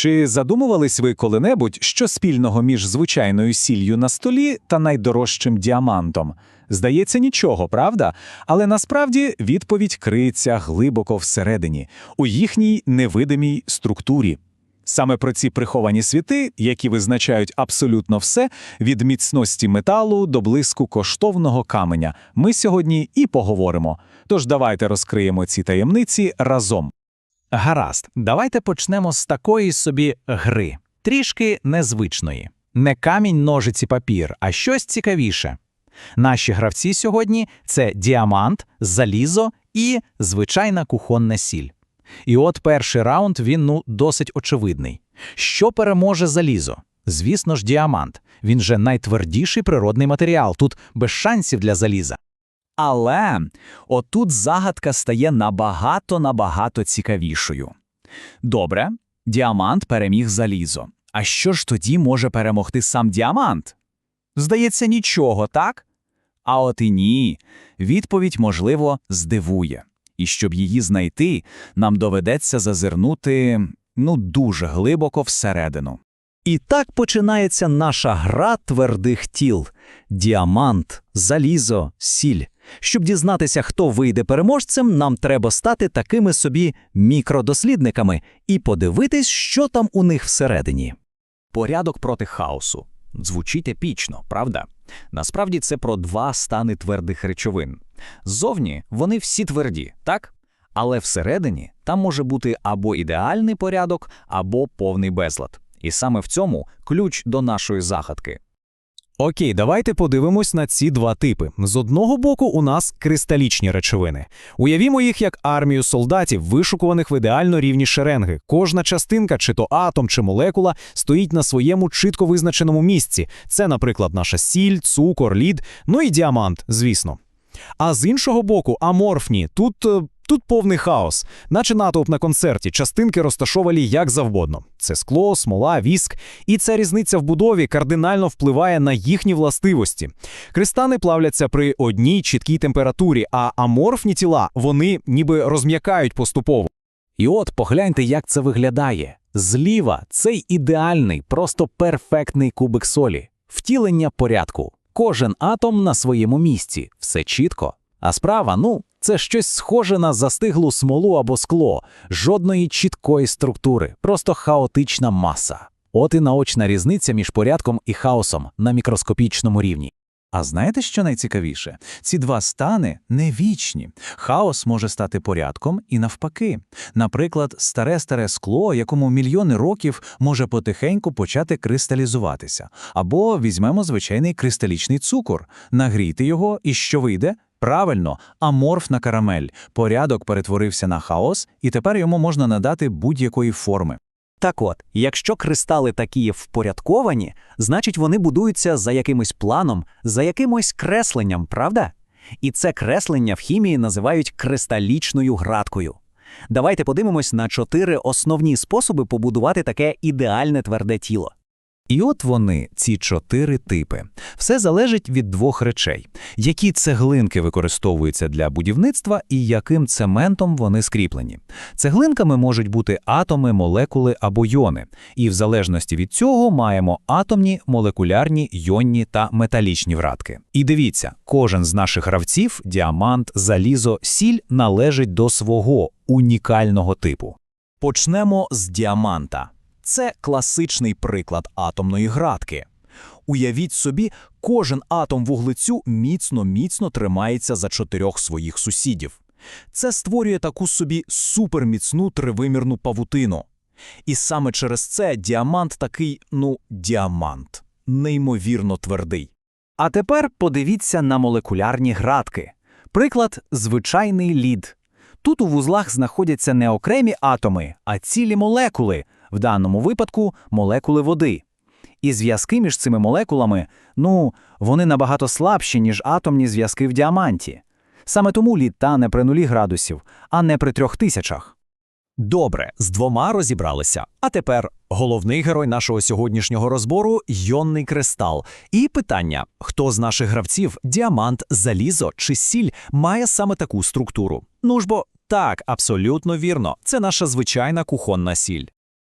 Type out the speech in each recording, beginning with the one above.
Чи задумувались ви коли-небудь, що спільного між звичайною сіллю на столі та найдорожчим діамантом? Здається, нічого, правда? Але насправді відповідь криється глибоко всередині, у їхній невидимій структурі. Саме про ці приховані світи, які визначають абсолютно все, від міцності металу до блиску коштовного каменя, ми сьогодні і поговоримо. Тож давайте розкриємо ці таємниці разом. Гаразд, давайте почнемо з такої собі гри, трішки незвичної. Не камінь, ножиці, папір, а щось цікавіше. Наші гравці сьогодні це діамант, залізо і звичайна кухонна сіль. І от перший раунд він ну досить очевидний. Що переможе залізо? Звісно ж, діамант. Він же найтвердіший природний матеріал, тут без шансів для заліза. Але отут загадка стає набагато-набагато цікавішою. Добре, діамант переміг залізо. А що ж тоді може перемогти сам діамант? Здається, нічого, так? А от і ні. Відповідь, можливо, здивує. І щоб її знайти, нам доведеться зазирнути ну дуже глибоко всередину. І так починається наша гра твердих тіл: діамант, залізо, сіль. Щоб дізнатися, хто вийде переможцем, нам треба стати такими собі мікродослідниками і подивитись, що там у них всередині. Порядок проти хаосу. Звучить епічно, правда? Насправді це про два стани твердих речовин. Ззовні вони всі тверді, так? Але всередині там може бути або ідеальний порядок, або повний безлад. І саме в цьому ключ до нашої загадки. Окей, давайте подивимось на ці два типи. З одного боку, у нас кристалічні речовини. Уявімо їх як армію солдатів, вишукуваних в ідеально рівні шеренги. Кожна частинка, чи то атом, чи молекула, стоїть на своєму чітко визначеному місці. Це, наприклад, наша сіль, цукор, лід, ну і діамант, звісно. А з іншого боку, аморфні. Тут. Тут повний хаос, наче натовп на концерті, частинки розташовані як завгодно. Це скло, смола, віск. І ця різниця в будові кардинально впливає на їхні властивості. Кристани плавляться при одній чіткій температурі, а аморфні тіла вони ніби розм'якають поступово. І от погляньте, як це виглядає. Зліва цей ідеальний, просто перфектний кубик солі, втілення порядку. Кожен атом на своєму місці, все чітко. А справа, ну, це щось схоже на застиглу смолу або скло, жодної чіткої структури, просто хаотична маса. От і наочна різниця між порядком і хаосом на мікроскопічному рівні. А знаєте, що найцікавіше? Ці два стани не вічні. Хаос може стати порядком і навпаки. Наприклад, старе-старе скло, якому мільйони років може потихеньку почати кристалізуватися. Або візьмемо звичайний кристалічний цукор, нагрійте його, і що вийде? Правильно, аморфна карамель. Порядок перетворився на хаос, і тепер йому можна надати будь-якої форми. Так от, якщо кристали такі впорядковані, значить вони будуються за якимось планом, за якимось кресленням, правда? І це креслення в хімії називають кристалічною градкою. Давайте подивимось на чотири основні способи побудувати таке ідеальне тверде тіло. І от вони, ці чотири типи. Все залежить від двох речей: які цеглинки використовуються для будівництва і яким цементом вони скріплені. Цеглинками можуть бути атоми, молекули або йони. І в залежності від цього маємо атомні, молекулярні, йонні та металічні вратки. І дивіться, кожен з наших гравців, діамант, залізо, сіль належить до свого унікального типу. Почнемо з діаманта. Це класичний приклад атомної градки. Уявіть собі, кожен атом вуглецю міцно-міцно тримається за чотирьох своїх сусідів. Це створює таку собі суперміцну тривимірну павутину. І саме через це діамант такий, ну, діамант, неймовірно твердий. А тепер подивіться на молекулярні градки. Приклад звичайний лід. Тут у вузлах знаходяться не окремі атоми, а цілі молекули, в даному випадку молекули води. І зв'язки між цими молекулами, ну, вони набагато слабші, ніж атомні зв'язки в діаманті. Саме тому лід тане при нулі градусів, а не при трьох тисячах. Добре, з двома розібралися. А тепер головний герой нашого сьогоднішнього розбору йонний кристал. І питання: хто з наших гравців, діамант, залізо чи сіль, має саме таку структуру? Ну ж бо так, абсолютно вірно, це наша звичайна кухонна сіль.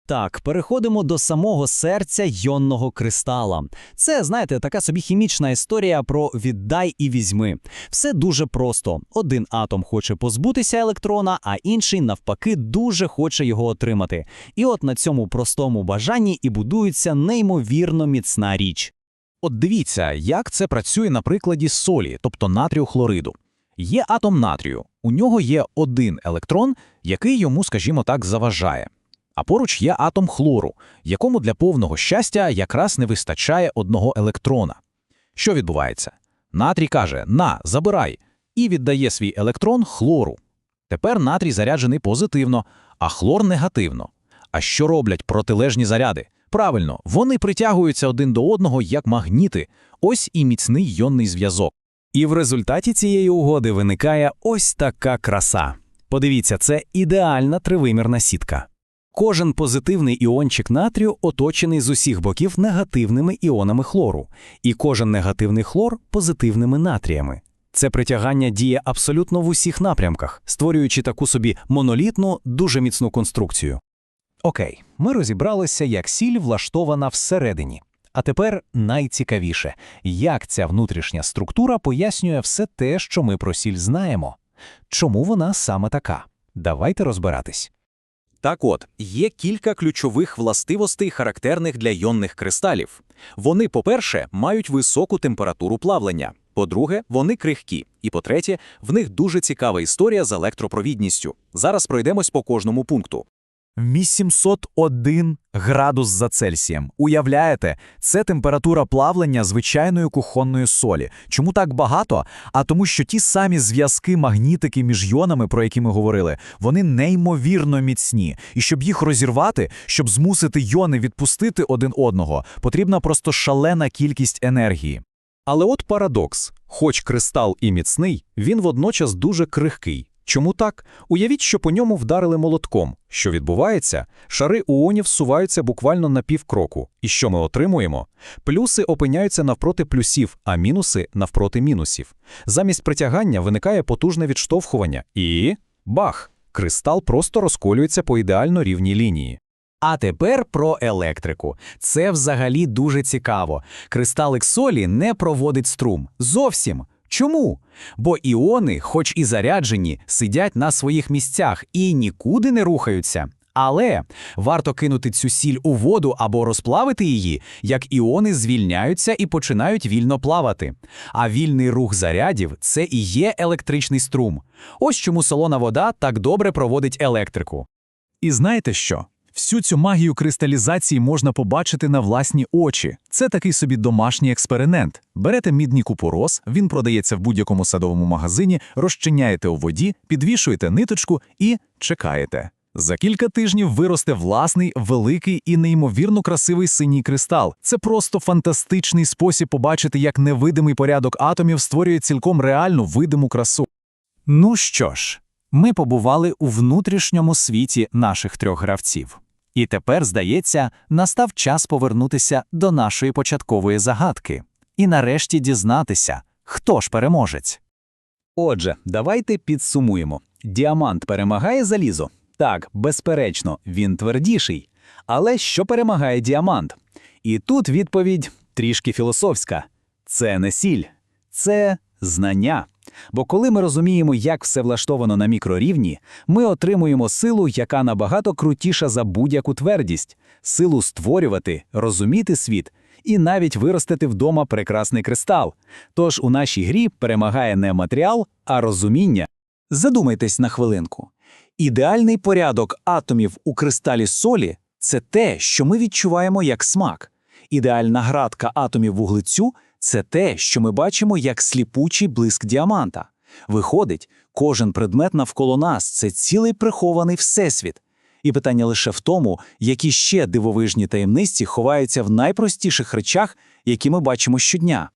Так, переходимо до самого серця йонного кристала. Це, знаєте, така собі хімічна історія про віддай і візьми. Все дуже просто. Один атом хоче позбутися електрона, а інший, навпаки, дуже хоче його отримати. І от на цьому простому бажанні і будується неймовірно міцна річ. От дивіться, як це працює на прикладі солі, тобто натрію хлориду. Є атом натрію, у нього є один електрон, який йому, скажімо так, заважає. А поруч є атом хлору, якому для повного щастя якраз не вистачає одного електрона. Що відбувається? Натрій каже: на, забирай, і віддає свій електрон хлору. Тепер натрій заряджений позитивно, а хлор негативно. А що роблять протилежні заряди? Правильно, вони притягуються один до одного як магніти. Ось і міцний йонний зв'язок. І в результаті цієї угоди виникає ось така краса. Подивіться, це ідеальна тривимірна сітка. Кожен позитивний іончик натрію оточений з усіх боків негативними іонами хлору, і кожен негативний хлор позитивними натріями. Це притягання діє абсолютно в усіх напрямках, створюючи таку собі монолітну, дуже міцну конструкцію. Окей, ми розібралися, як сіль влаштована всередині. А тепер найцікавіше, як ця внутрішня структура пояснює все те, що ми про сіль знаємо. Чому вона саме така? Давайте розбиратись. Так от, є кілька ключових властивостей, характерних для йонних кристалів. Вони, по-перше, мають високу температуру плавлення. По-друге, вони крихкі. І по-третє, в них дуже цікава історія з електропровідністю. Зараз пройдемось по кожному пункту. 801 градус за Цельсієм. Уявляєте, це температура плавлення звичайної кухонної солі. Чому так багато? А тому, що ті самі зв'язки магнітики між йонами, про які ми говорили, вони неймовірно міцні. І щоб їх розірвати, щоб змусити йони відпустити один одного, потрібна просто шалена кількість енергії. Але от парадокс: хоч кристал і міцний, він водночас дуже крихкий. Чому так? Уявіть, що по ньому вдарили молотком. Що відбувається? Шари уонів всуваються буквально на півкроку. І що ми отримуємо? Плюси опиняються навпроти плюсів, а мінуси навпроти мінусів. Замість притягання виникає потужне відштовхування і бах! Кристал просто розколюється по ідеально рівній лінії. А тепер про електрику. Це взагалі дуже цікаво. Кристалик солі не проводить струм. Зовсім. Чому? Бо іони, хоч і заряджені, сидять на своїх місцях і нікуди не рухаються. Але варто кинути цю сіль у воду або розплавити її, як іони звільняються і починають вільно плавати. А вільний рух зарядів це і є електричний струм. Ось чому солона вода так добре проводить електрику. І знаєте що? Всю цю магію кристалізації можна побачити на власні очі. Це такий собі домашній експеримент. Берете мідний купорос, він продається в будь-якому садовому магазині, розчиняєте у воді, підвішуєте ниточку і чекаєте. За кілька тижнів виросте власний, великий і неймовірно красивий синій кристал. Це просто фантастичний спосіб побачити, як невидимий порядок атомів створює цілком реальну видиму красу. Ну що ж, ми побували у внутрішньому світі наших трьох гравців. І тепер, здається, настав час повернутися до нашої початкової загадки і нарешті дізнатися, хто ж переможець. Отже, давайте підсумуємо. Діамант перемагає залізо? Так, безперечно, він твердіший. Але що перемагає діамант? І тут відповідь трішки філософська: це не сіль, це знання. Бо коли ми розуміємо, як все влаштовано на мікрорівні, ми отримуємо силу, яка набагато крутіша за будь-яку твердість, силу створювати, розуміти світ і навіть виростити вдома прекрасний кристал. Тож у нашій грі перемагає не матеріал, а розуміння. Задумайтесь на хвилинку. Ідеальний порядок атомів у кристалі солі це те, що ми відчуваємо як смак. Ідеальна градка атомів вуглецю це те, що ми бачимо як сліпучий блиск діаманта. Виходить, кожен предмет навколо нас це цілий прихований всесвіт. І питання лише в тому, які ще дивовижні таємниці ховаються в найпростіших речах, які ми бачимо щодня.